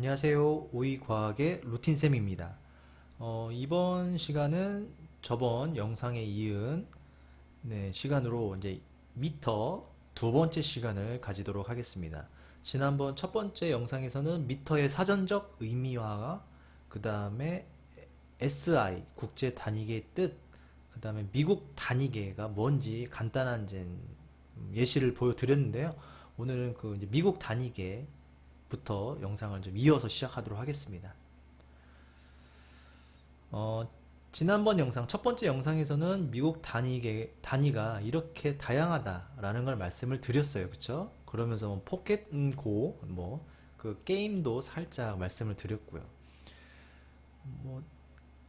네, 안녕하세요. 오이과학의 루틴쌤입니다. 어, 이번 시간은 저번 영상에 이은 네, 시간으로 이제 미터 두 번째 시간을 가지도록 하겠습니다. 지난번 첫 번째 영상에서는 미터의 사전적 의미와 그 다음에 SI 국제 단위계의 뜻, 그 다음에 미국 단위계가 뭔지 간단한 예시를 보여드렸는데요. 오늘은 그 미국 단위계 부터 영상을 좀 이어서 시작하도록 하겠습니다. 어, 지난번 영상, 첫 번째 영상에서는 미국 단위계, 단위가 이렇게 다양하다라는 걸 말씀을 드렸어요. 그쵸? 그러면서 뭐 포켓고, 뭐, 그 게임도 살짝 말씀을 드렸고요. 뭐,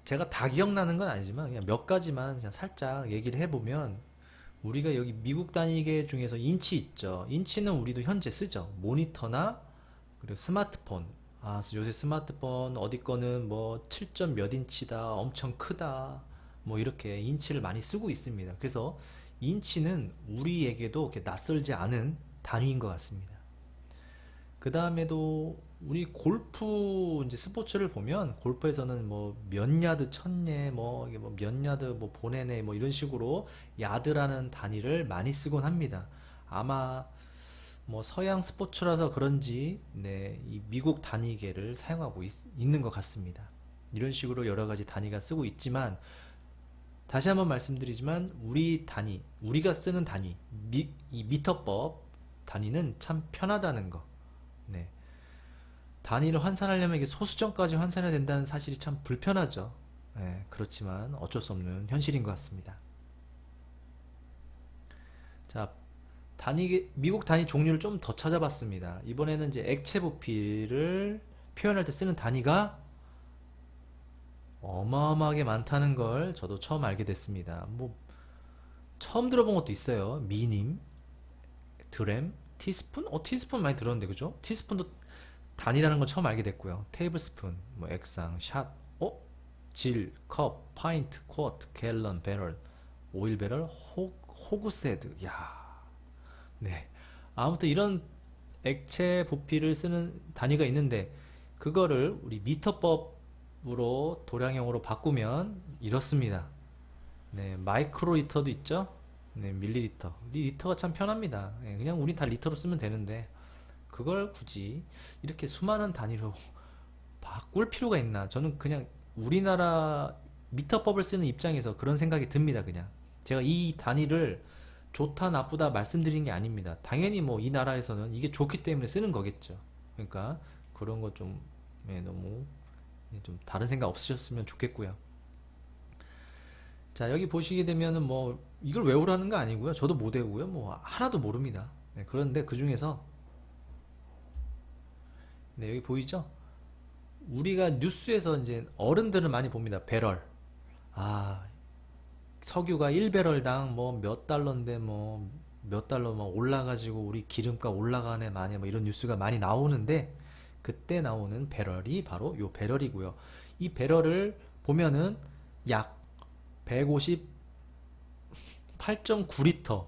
제가 다 기억나는 건 아니지만 그냥 몇 가지만 그냥 살짝 얘기를 해보면 우리가 여기 미국 단위계 중에서 인치 있죠. 인치는 우리도 현재 쓰죠. 모니터나 그리고 스마트폰. 아, 요새 스마트폰 어디 거는 뭐 7점 몇 인치다, 엄청 크다, 뭐 이렇게 인치를 많이 쓰고 있습니다. 그래서 인치는 우리에게도 이렇게 낯설지 않은 단위인 것 같습니다. 그 다음에도 우리 골프 이제 스포츠를 보면 골프에서는 뭐 몇 야드 쳤네 뭐 이게 뭐몇 야드 뭐 보내네 뭐 이런 식으로 야드라는 단위를 많이 쓰곤 합니다. 아마 뭐 서양 스포츠라서 그런지 네, 이 미국 단위계를 사용하고 있, 있는 것 같습니다. 이런 식으로 여러 가지 단위가 쓰고 있지만 다시 한번 말씀드리지만 우리 단위, 우리가 쓰는 단위, 미, 이 미터법 단위는 참 편하다는 거. 네. 단위를 환산하려면 이게 소수점까지 환산해야 된다는 사실이 참 불편하죠. 네, 그렇지만 어쩔 수 없는 현실인 것 같습니다. 자, 단위, 미국 단위 종류를 좀 더 찾아봤습니다. 이번에는 이제 액체 부피를 표현할 때 쓰는 단위가 어마어마하게 많다는 걸 저도 처음 알게 됐습니다. 뭐, 처음 들어본 것도 있어요. 미님, 드램, 티스푼? 어, 티스푼 많이 들었는데, 그죠? 티스푼도 단위라는 걸 처음 알게 됐고요. 테이블스푼, 뭐, 액상, 샷, 어? 질, 컵, 파인트, 쿼트, 갤런, 배럴, 오일 배럴, 호, 호그세드. 야 네. 아무튼 이런 액체 부피를 쓰는 단위가 있는데, 그거를 우리 미터법으로 도량형으로 바꾸면 이렇습니다. 네, 마이크로 리터도 있죠? 네, 밀리리터. 이 리터가 참 편합니다. 네, 그냥 우리 다 리터로 쓰면 되는데, 그걸 굳이 이렇게 수많은 단위로 바꿀 필요가 있나? 저는 그냥 우리나라 미터법을 쓰는 입장에서 그런 생각이 듭니다, 그냥. 제가 이 단위를 좋다, 나쁘다 말씀드리는 게 아닙니다. 당연히 뭐 이 나라에서는 이게 좋기 때문에 쓰는 거겠죠. 그러니까 그런 거좀 너무 네, 좀 다른 생각 없으셨으면 좋겠고요. 자, 여기 보시게 되면은 뭐 이걸 외우라는 거 아니고요. 저도 못 외우고요. 뭐 하나도 모릅니다. 네, 그런데 그 중에서 네, 여기 보이죠? 우리가 뉴스에서 이제 어른들은 많이 봅니다. 배럴. 아, 석유가 1배럴당 뭐 몇 달러인데 뭐 몇 달러 막 올라가지고 우리 기름값 올라가네 많이 뭐 이런 뉴스가 많이 나오는데 그때 나오는 배럴이 바로 요 배럴이고요. 이 배럴을 보면은 약 158.9리터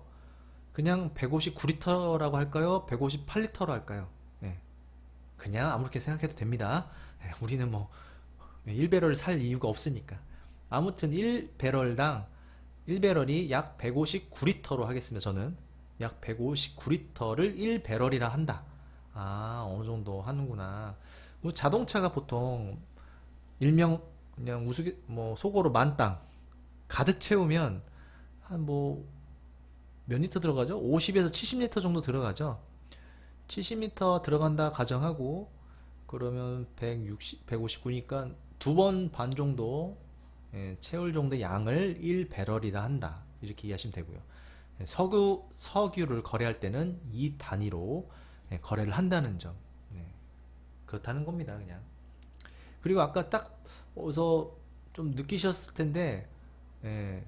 그냥 159리터라고 할까요? 158리터로 할까요? 네. 그냥 아무렇게 생각해도 됩니다. 네, 우리는 뭐 1배럴 살 이유가 없으니까. 아무튼 1배럴당 1배럴이 약 159리터로 하겠습니다. 저는 약 159리터를 1배럴이라 한다. 아, 어느 정도 하는구나. 뭐 자동차가 보통 일명 그냥 우스개 뭐 속어로 만땅 가득 채우면 한 뭐 몇 리터 들어가죠? 50에서 70리터 정도 들어가죠. 70리터 들어간다 가정하고 그러면 160, 159니까 두 번 반 정도 예, 채울 정도의 양을 1배럴이라 한다. 이렇게 이해하시면 되고요. 예, 석유, 석유를 거래할 때는 이 단위로 예, 거래를 한다는 점. 네. 그렇다는 겁니다, 그냥. 그리고 아까 딱 어서 좀 느끼셨을 텐데, 예,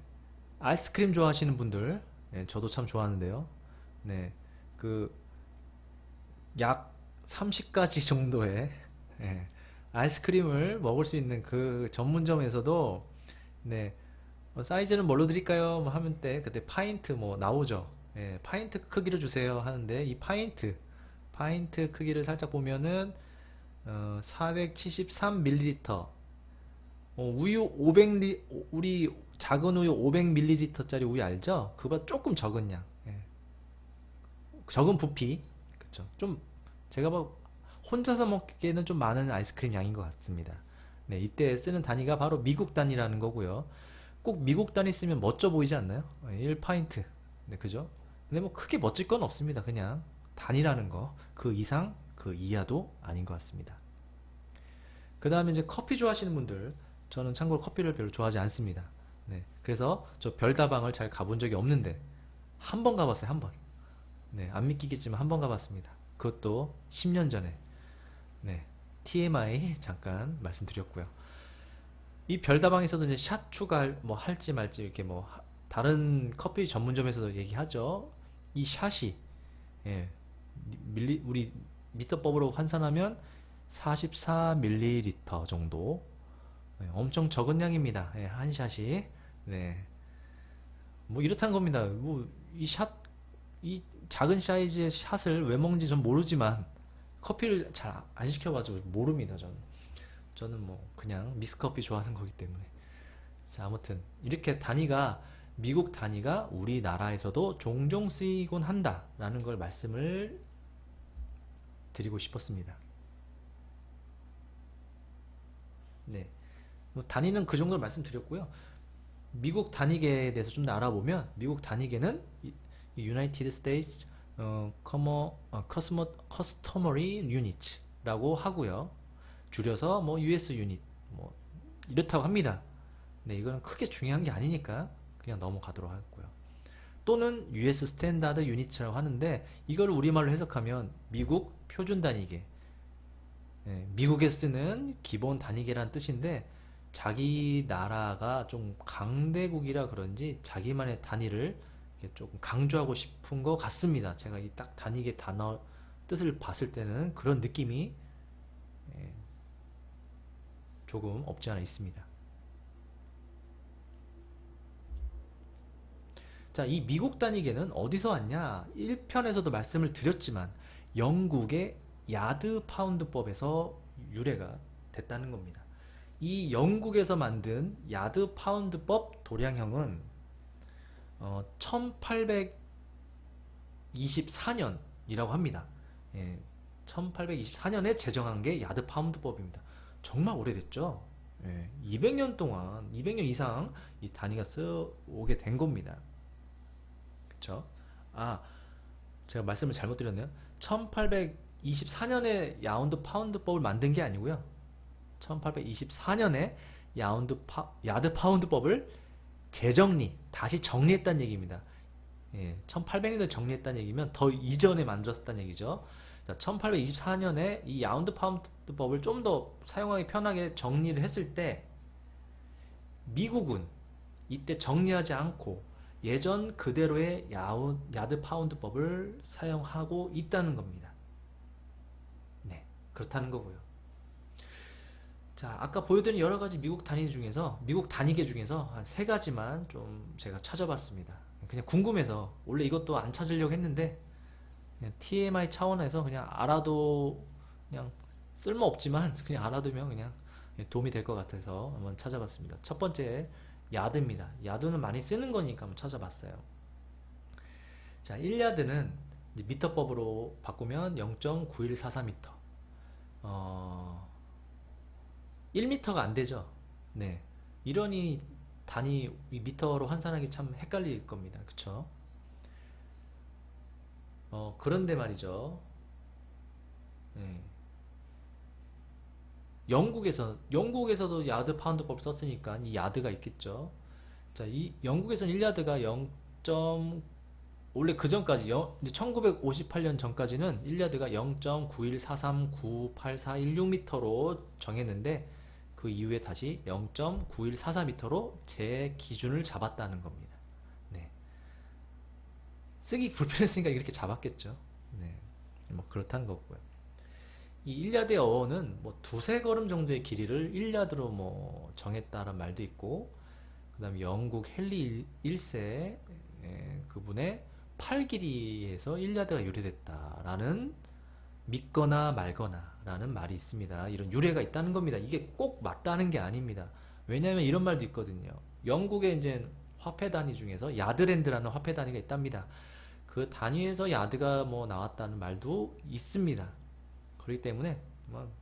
아이스크림 좋아하시는 분들, 예, 저도 참 좋아하는데요. 네, 그, 약 30가지 정도의, 예, 아이스크림을 먹을 수 있는 그 전문점에서도, 네, 뭐 사이즈는 뭘로 드릴까요? 뭐 하면 때, 그때 파인트 뭐 나오죠. 예, 파인트 크기로 주세요 하는데, 이 파인트, 파인트 크기를 살짝 보면은, 어, 473ml. 어, 우유 500리 우리 작은 우유 500ml짜리 우유 알죠? 그보다 조금 적은 양. 예. 적은 부피. 그쵸? 좀 제가 봐 혼자서 먹기에는 좀 많은 아이스크림 양인 것 같습니다. 네, 이때 쓰는 단위가 바로 미국 단위라는 거고요. 꼭 미국 단위 쓰면 멋져 보이지 않나요? 1파인트. 네, 그죠? 근데 뭐 크게 멋질 건 없습니다. 그냥 단위라는 거. 그 이상, 그 이하도 아닌 것 같습니다. 그 다음에 이제 커피 좋아하시는 분들, 저는 참고로 커피를 별로 좋아하지 않습니다. 네. 그래서 저 별다방을 잘 가본 적이 없는데, 한 번 가봤어요, 한 번. 네, 안 믿기겠지만 한 번 가봤습니다. 그것도 10년 전에. 네. TMI 잠깐 말씀드렸고요. 이 별다방에서도 이제 샷 추가할 뭐 할지 말지 이렇게 뭐 하- 다른 커피 전문점에서도 얘기하죠. 이 샷이 예, 밀리 우리 미터법으로 환산하면 44ml 정도 예, 엄청 적은 양입니다. 예, 한 샷이 네. 뭐 이렇다는 겁니다. 뭐 이 샷, 이 작은 사이즈의 샷을 왜 먹는지 전 모르지만 커피를 잘 안 시켜가지고 모릅니다. 저는 저는 뭐 그냥 미스커피 좋아하는 거기 때문에 자 아무튼 이렇게 단위가 미국 단위가 우리나라에서도 종종 쓰이곤 한다라는 걸 말씀을 드리고 싶었습니다. 네. 뭐 단위는 그 정도로 말씀드렸고요. 미국 단위계에 대해서 좀 더 알아보면 미국 단위계는 United States 어, Commo- 어, Customer- Customary Units라고 하고요. 줄여서 뭐 US 유닛 뭐 이렇다고 합니다. 네, 이거는 크게 중요한 게 아니니까 그냥 넘어가도록 하고요. 또는 US 스탠다드 유닛이라고 하는데 이걸 우리말로 해석하면 미국 표준 단위계 예, 미국에 쓰는 기본 단위계란 뜻인데 자기 나라가 좀 강대국이라 그런지 자기만의 단위를 조금 강조하고 싶은 것 같습니다. 제가 이 딱 단위계 단어 뜻을 봤을 때는 그런 느낌이 예, 조금 없지 않아 있습니다. 자, 이 미국 단위계는 어디서 왔냐? 1편에서도 말씀을 드렸지만 영국의 야드 파운드법에서 유래가 됐다는 겁니다. 이 영국에서 만든 야드 파운드법 도량형은 어, 1824년이라고 합니다. 예, 1824년에 제정한 게 야드 파운드법입니다. 정말 오래됐죠? 예, 200년 동안, 200년 이상 이 단위가 쓰오게 된 겁니다. 그쵸? 아, 제가 말씀을 잘못 드렸네요. 1824년에 야운드 파운드법을 만든 게 아니고요. 1824년에 야운드 파, 야드 파운드법을 재정리, 다시 정리했다는 얘기입니다. 예, 1800년에 정리했다는 얘기면 더 이전에 만들었다는 얘기죠. 자, 1824년에 이 야운드 파운드법을 좀 더 사용하기 편하게 정리를 했을 때 미국은 이때 정리하지 않고 예전 그대로의 야우, 야드 파운드법을 사용하고 있다는 겁니다. 네, 그렇다는 거고요. 자, 아까 보여드린 여러 가지 미국 단위 중에서 미국 단위계 중에서 한 세 가지만 좀 제가 찾아봤습니다. 그냥 궁금해서 원래 이것도 안 찾으려고 했는데 그냥 TMI 차원에서 그냥 알아도 그냥 쓸모 없지만 그냥 알아두면 그냥 도움이 될 것 같아서 한번 찾아봤습니다. 첫 번째 야드입니다. 야드는 많이 쓰는 거니까 한번 찾아봤어요. 자, 1야드는 미터법으로 바꾸면 0.9144m. 어, 1m가 안 되죠. 네. 이러니 단위 이 미터로 환산하기 참 헷갈릴 겁니다. 그쵸? 어, 그런데 말이죠. 네. 영국에서 영국에서도 야드 파운드법 썼으니까 이 야드가 있겠죠. 자, 이 영국에서는 1야드가 0. 원래 그 전까지 1958년 전까지는 1야드가 0.9143984116m로 정했는데 그 이후에 다시 0.9144m로 재 기준을 잡았다는 겁니다. 네. 쓰기 불편했으니까 이렇게 잡았겠죠. 네. 뭐 그렇다는 거고요. 이 1야드의 어원은 뭐 두세 걸음 정도의 길이를 1야드로 뭐 정했다는 말도 있고 그 다음에 영국 헨리 1세 그분의 팔 길이에서 1야드가 유래됐다라는 믿거나 말거나 라는 말이 있습니다. 이런 유래가 있다는 겁니다. 이게 꼭 맞다는 게 아닙니다. 왜냐하면 이런 말도 있거든요. 영국의 이제 화폐 단위 중에서 야드랜드라는 화폐 단위가 있답니다. 그 단위에서 야드가 뭐 나왔다는 말도 있습니다. 그렇기 때문에 뭐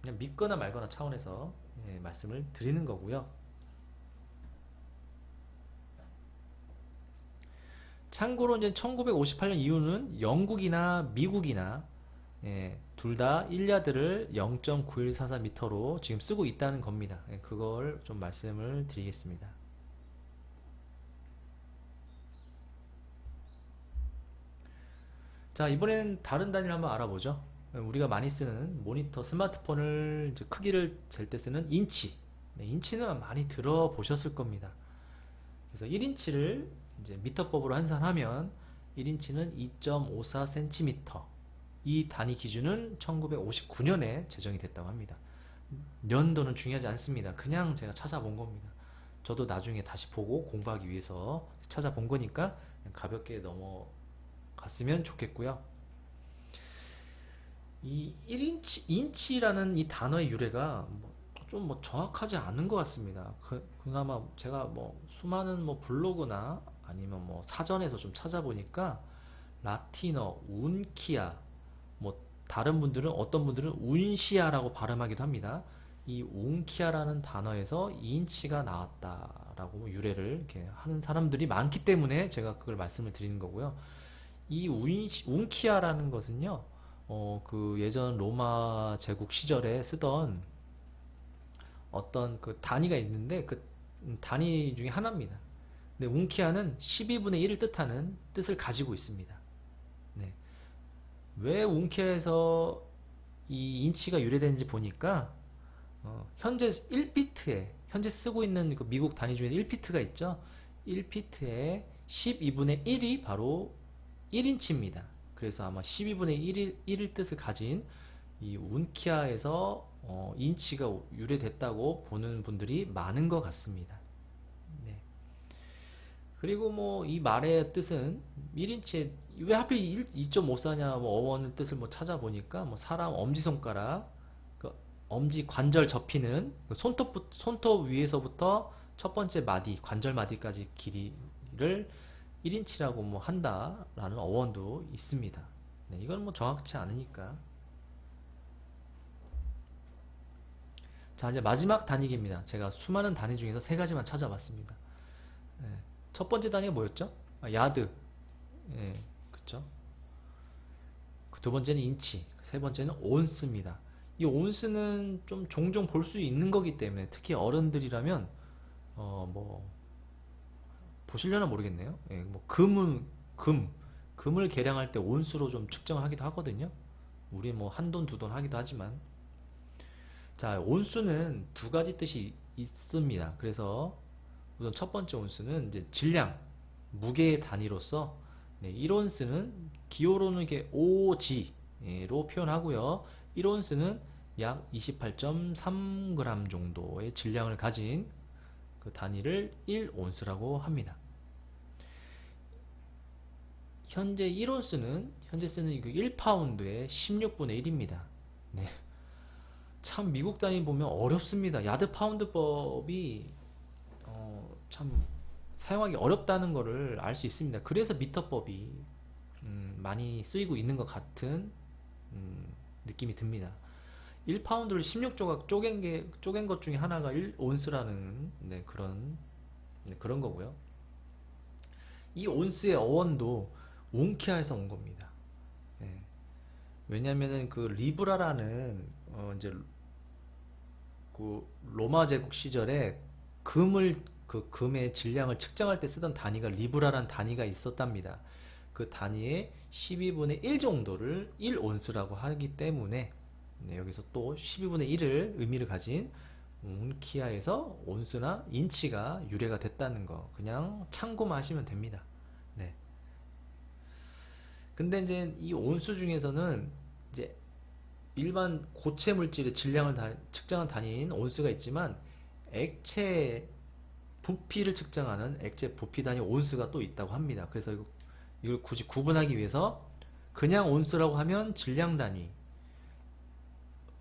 그냥 믿거나 말거나 차원에서 예, 말씀을 드리는 거고요. 참고로 이제 1958년 이후는 영국이나 미국이나 예, 둘 다 1야드를 0.9144m로 지금 쓰고 있다는 겁니다. 예, 그걸 좀 말씀을 드리겠습니다. 자, 이번엔 다른 단위를 한번 알아보죠. 우리가 많이 쓰는 모니터 스마트폰을 크기를 잴 때 쓰는 인치. 네, 인치는 많이 들어보셨을 겁니다. 그래서 1인치를 이제 미터법으로 환산하면 1인치는 2.54cm. 이 단위 기준은 1959년에 제정이 됐다고 합니다. 연도는 중요하지 않습니다. 그냥 제가 찾아본 겁니다. 저도 나중에 다시 보고 공부하기 위해서 찾아본 거니까 가볍게 넘어갔으면 좋겠고요. 이 1인치, 인치라는 이 단어의 유래가 좀뭐 정확하지 않은 것 같습니다. 그, 그나마 제가 뭐 수많은 뭐 블로그나 아니면 뭐 사전에서 좀 찾아보니까 라틴어, 운키아, 뭐 다른 분들은 어떤 분들은 운시아라고 발음하기도 합니다. 이 운키아라는 단어에서 인치가 나왔다라고 유래를 이렇게 하는 사람들이 많기 때문에 제가 그걸 말씀을 드리는 거고요. 이 운시, 운키아라는 것은요, 어, 그 예전 로마 제국 시절에 쓰던 어떤 그 단위가 있는데 그 단위 중에 하나입니다. 근데 운키아는 12분의 1을 뜻하는 뜻을 가지고 있습니다. 네. 왜 운키아에서 이 인치가 유래되는지 보니까 어, 현재 1피트에 현재 쓰고 있는 그 미국 단위 중에 1피트가 있죠. 1피트에 12분의 1이 바로 1인치입니다. 그래서 아마 12분의 1일, 1일 뜻을 가진 이 운키아에서 어, 인치가 유래됐다고 보는 분들이 많은 것 같습니다. 네. 그리고 뭐 이 말의 뜻은 1인치에 왜 하필 2.54냐 뭐 어원 뜻을 뭐 찾아보니까 뭐 사람 엄지손가락 그 엄지 관절 접히는 그 손톱 손톱 위에서부터 첫 번째 마디 관절 마디까지 길이를 1인치라고 뭐 한다라는 어원도 있습니다. 네, 이건 뭐 정확치 않으니까. 자, 이제 마지막 단위기입니다. 제가 수많은 단위 중에서 세 가지만 찾아봤습니다. 네, 첫 번째 단위가 뭐였죠? 아, 야드. 예, 그쵸? 그 두 번째는 인치. 세 번째는 온스입니다. 이 온스는 좀 종종 볼 수 있는 거기 때문에 특히 어른들이라면 어, 뭐 보시려나 모르겠네요. 예, 뭐 금은 금 금을 계량할 때 온수로 좀 측정을 하기도 하거든요. 우리 뭐 한 돈 두 돈 하기도 하지만 자 온수는 두 가지 뜻이 있습니다. 그래서 우선 첫 번째 온수는 이제 질량 무게의 단위로서 네, 1온스는 기호로는 이게 5g로 표현하고요. 1온스는 약 28.3g 정도의 질량을 가진 그 단위를 1온스라고 합니다. 현재 1온스는 현재 쓰는 이거 1파운드의 16분의 1입니다. 네. 참 미국 단위 보면 어렵습니다. 야드 파운드법이 어, 참 사용하기 어렵다는 것을 알 수 있습니다. 그래서 미터법이 음, 많이 쓰이고 있는 것 같은 음, 느낌이 듭니다. 1파운드를 16조각 쪼갠 게 쪼갠 것 중에 하나가 1온스라는 네, 그런 네, 그런 거고요. 이 온스의 어원도 웅키아에서 온 겁니다. 네. 왜냐면은 그 리브라라는 어 이제 그 로마 제국 시절에 금을 그 금의 질량을 측정할 때 쓰던 단위가 리브라라는 단위가 있었답니다. 그 단위의 12분의 1 정도를 1온스라고 하기 때문에 네, 여기서 또 12분의 1을 의미를 가진 운키아에서 온스나 인치가 유래가 됐다는 거 그냥 참고만 하시면 됩니다. 네. 근데 이제 이 온수 중에서는 이제 일반 고체 물질의 질량을 다, 측정한 단위인 온수가 있지만 액체 부피를 측정하는 액체 부피 단위 온수가 또 있다고 합니다. 그래서 이걸 굳이 구분하기 위해서 그냥 온수라고 하면 질량 단위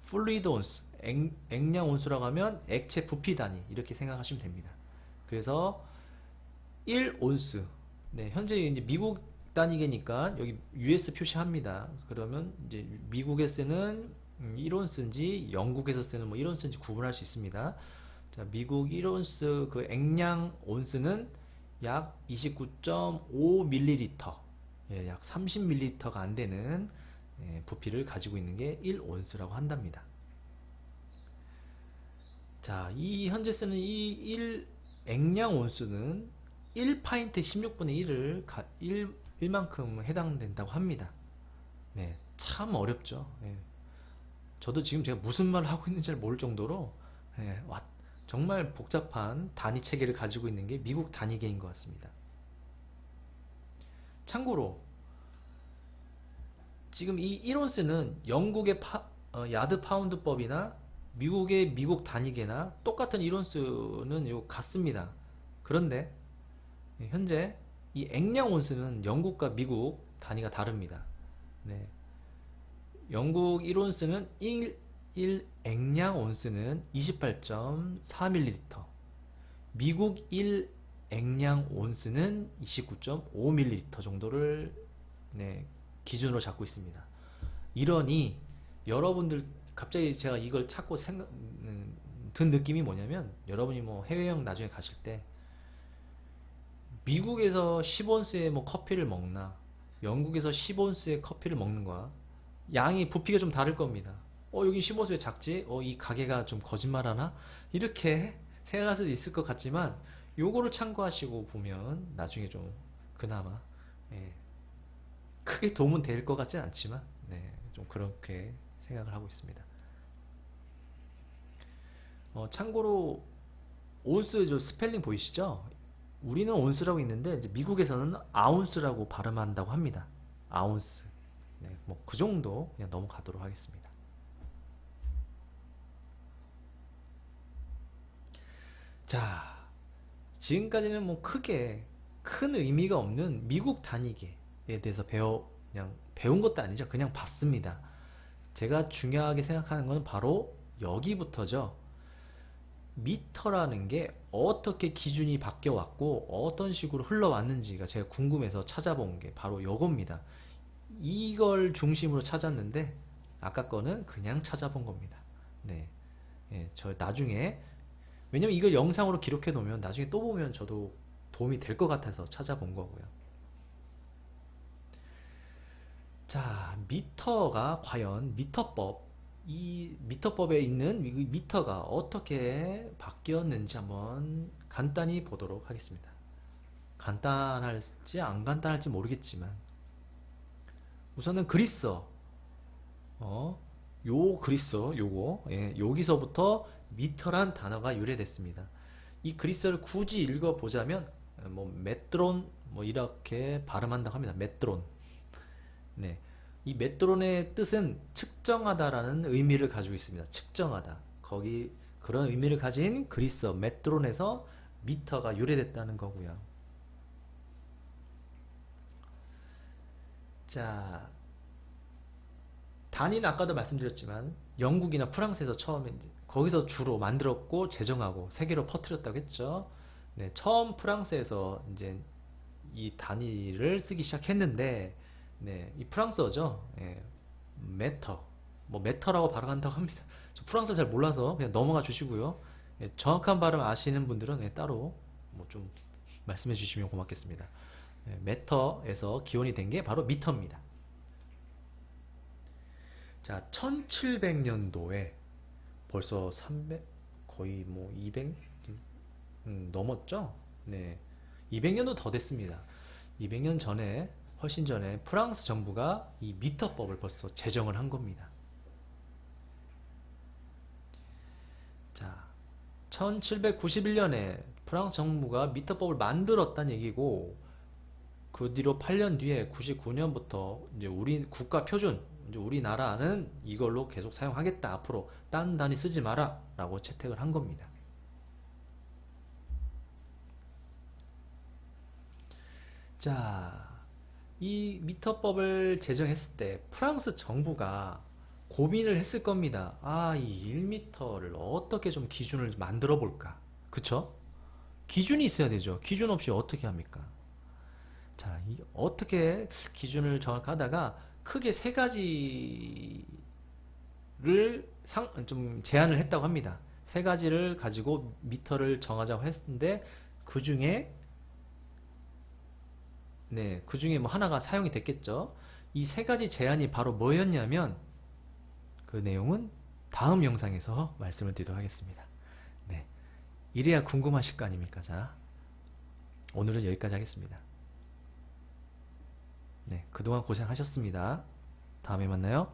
fluid ounce, 액, 액량 온수라고 하면 액체 부피 단위 이렇게 생각하시면 됩니다. 그래서 1 온스. 네, 현재 이제 미국 단위계니까 여기 US 표시합니다. 그러면 이제 미국에 쓰는 1온스인지 영국에서 쓰는 뭐 1온스인지 구분할 수 있습니다. 자, 미국 1온스 그 액량 온스는 약 29.5ml, 예, 약 30ml가 안 되는 예, 부피를 가지고 있는 게 1온스라고 한답니다. 자, 이 현재 쓰는 이 1 액량 온수는 1파인트 16분의 1을 가, 1, 1만큼 해당된다고 합니다. 네, 참 어렵죠. 예. 저도 지금 제가 무슨 말을 하고 있는지 잘 모를 정도로 예, 와, 정말 복잡한 단위 체계를 가지고 있는 게 미국 단위계인 것 같습니다. 참고로 지금 이 1온스는 영국의 파, 어, 야드 파운드법이나 미국의 미국 단위계나 똑같은 1온스는 요 같습니다. 그런데 예, 현재 이 액량 온스는 영국과 미국 단위가 다릅니다. 네. 영국 1온스는 1, 1 액량 온스는 28.4ml, 미국 1 액량 온스는 29.5ml 정도를 네, 기준으로 잡고 있습니다. 이러니 여러분들 갑자기 제가 이걸 찾고 생각 음, 든 느낌이 뭐냐면 여러분이 뭐 해외여행 나중에 가실 때 미국에서 10온스의 뭐 커피를 먹나 영국에서 10온스의 커피를 먹는 거야 양이 부피가 좀 다를 겁니다. 어 여기 15세 왜 작지? 어 이 가게가 좀 거짓말하나? 이렇게 생각할 수도 있을 것 같지만 요거를 참고하시고 보면 나중에 좀 그나마 예, 크게 도움은 될 것 같진 않지만 네, 좀 그렇게 생각을 하고 있습니다. 어, 참고로 온스 저 스펠링 보이시죠? 우리는 온스라고 있는데 미국에서는 아운스라고 발음한다고 합니다. 아운스. 네, 뭐 그 정도 그냥 넘어가도록 하겠습니다. 자, 지금까지는 뭐 크게 큰 의미가 없는 미국 단위계에 대해서 배워 그냥 배운 것도 아니죠. 그냥 봤습니다. 제가 중요하게 생각하는 것은 바로 여기부터죠. 미터라는 게 어떻게 기준이 바뀌어 왔고 어떤 식으로 흘러왔는지가 제가 궁금해서 찾아본 게 바로 요겁니다. 이걸 중심으로 찾았는데 아까 거는 그냥 찾아본 겁니다. 네. 예, 저 나중에 왜냐면 이걸 영상으로 기록해 놓으면 나중에 또 보면 저도 도움이 될 것 같아서 찾아본 거고요. 자, 미터가 과연 미터법 이 미터법에 있는 이 미터가 어떻게 바뀌었는지 한번 간단히 보도록 하겠습니다. 간단할지 안 간단할지 모르겠지만 우선은 그리스어 어, 요 그리스어 요거 예, 여기서부터 미터란 단어가 유래됐습니다. 이 그리스어를 굳이 읽어보자면 뭐 메트론 뭐 이렇게 발음한다고 합니다. 메트론 네. 이 메트론의 뜻은 측정하다라는 의미를 가지고 있습니다. 측정하다. 거기 그런 의미를 가진 그리스어 메트론에서 미터가 유래됐다는 거고요. 자, 단위는 아까도 말씀드렸지만 영국이나 프랑스에서 처음에 이제 거기서 주로 만들었고 제정하고 세계로 퍼뜨렸다고 했죠. 네, 처음 프랑스에서 이제 이 단위를 쓰기 시작했는데 네, 이 프랑스어죠. 예, 메터. 뭐 메터라고 발음한다고 합니다. 저 프랑스어 잘 몰라서 그냥 넘어가 주시고요. 예, 정확한 발음 아시는 분들은 예, 따로 뭐 좀 말씀해 주시면 고맙겠습니다. 예, 메터에서 기원이 된 게 바로 미터입니다. 자, 1700년도에 벌써 300 거의 뭐 200 음, 넘었죠? 네. 200년도 더 됐습니다. 200년 전에 훨씬 전에 프랑스 정부가 이 미터법을 벌써 제정을 한 겁니다. 자, 1791년에 프랑스 정부가 미터법을 만들었다는 얘기고 그 뒤로 8년 뒤에 99년부터 이제 우리 국가 표준 이제 우리나라는 이걸로 계속 사용하겠다 앞으로 딴 단위 쓰지 마라 라고 채택을 한 겁니다. 자, 이 미터법을 제정했을 때 프랑스 정부가 고민을 했을 겁니다. 아, 이 1m를 어떻게 좀 기준을 만들어 볼까? 그쵸? 기준이 있어야 되죠. 기준 없이 어떻게 합니까? 자, 이 어떻게 기준을 정확하다가 크게 세 가지를 상, 좀 제안을 했다고 합니다. 세 가지를 가지고 미터를 정하자고 했는데 그 중에 네, 그 중에 뭐 하나가 사용이 됐겠죠. 이 세 가지 제안이 바로 뭐였냐면 그 내용은 다음 영상에서 말씀을 드리도록 하겠습니다. 네. 이래야 궁금하실 거 아닙니까? 자, 오늘은 여기까지 하겠습니다. 네, 그동안 고생하셨습니다. 다음에 만나요.